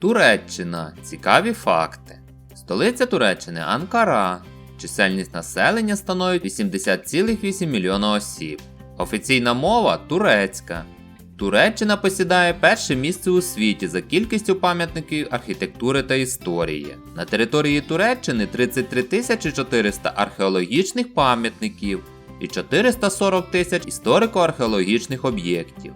Туреччина. Цікаві факти. Столиця Туреччини Анкара. Чисельність населення становить 80,8 мільйона осіб. Офіційна мова турецька. Туреччина посідає перше місце у світі за кількістю пам'ятників архітектури та історії. На території Туреччини 33 400 археологічних пам'ятників і 440 тисяч історико-археологічних об'єктів.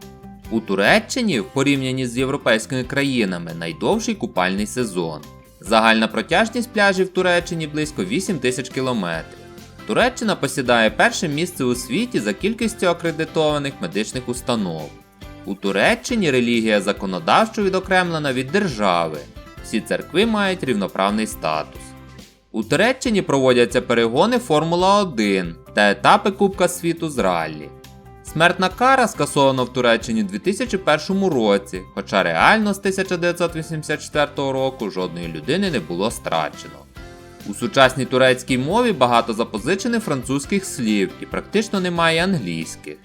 У Туреччині, в порівнянні з європейськими країнами, найдовший купальний сезон. Загальна протяжність пляжів в Туреччині близько 8 тисяч кілометрів. Туреччина посідає перше місце у світі за кількістю акредитованих медичних установ. У Туреччині релігія законодавчо відокремлена від держави. Всі церкви мають рівноправний статус. У Туреччині проводяться перегони Формула 1 та етапи Кубка світу з раллі. Смертна кара скасована в Туреччині у 2001 році, хоча реально з 1984 року жодної людини не було страчено. У сучасній турецькій мові багато запозичених французьких слів і практично немає англійських.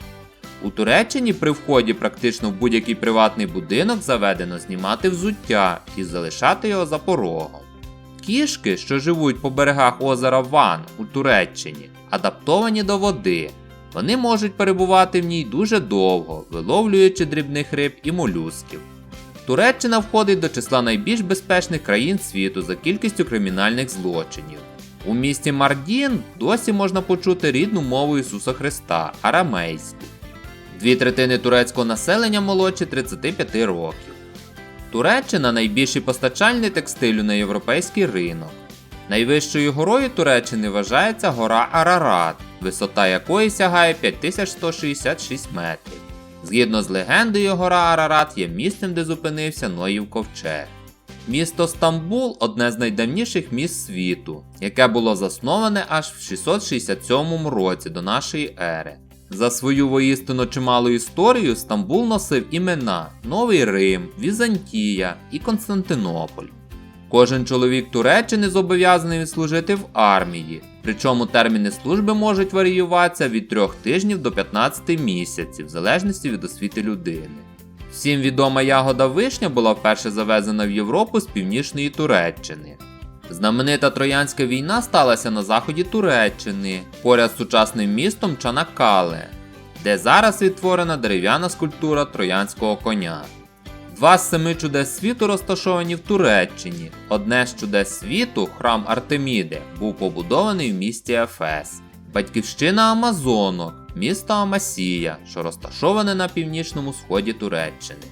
У Туреччині при вході практично в будь-який приватний будинок заведено знімати взуття і залишати його за порогом. Кішки, що живуть по берегах озера Ван у Туреччині, адаптовані до води. Вони можуть перебувати в ній дуже довго, виловлюючи дрібних риб і молюсків. Туреччина входить до числа найбільш безпечних країн світу за кількістю кримінальних злочинів. У місті Мардін досі можна почути рідну мову Ісуса Христа арамейську. Дві третини турецького населення молодші 35 років. Туреччина найбільший постачальник текстилю на європейський ринок. Найвищою горою Туреччини вважається гора Арарат, висота якої сягає 5166 метрів. Згідно з легендою, гора Арарат є місцем, де зупинився Ноїв ковчег. Місто Стамбул одне з найдавніших міст світу, яке було засноване аж в 667 році до нашої ери. За свою воїстину чималу історію Стамбул носив імена Новий Рим, Візантія і Константинополь. Кожен чоловік Туреччини зобов'язаний служити в армії, причому терміни служби можуть варіюватися від 3 тижнів до 15 місяців, в залежності від освіти людини. Всім відома ягода вишня була вперше завезена в Європу з північної Туреччини. Знаменита Троянська війна сталася на заході Туреччини, поряд з сучасним містом Чанакале, де зараз відтворена дерев'яна скульптура троянського коня. Два з семи чудес світу розташовані в Туреччині. Одне з чудес світу, храм Артеміди, був побудований в місті Ефес. Батьківщина Амазонок, місто Амасія, що розташоване на північному сході Туреччини.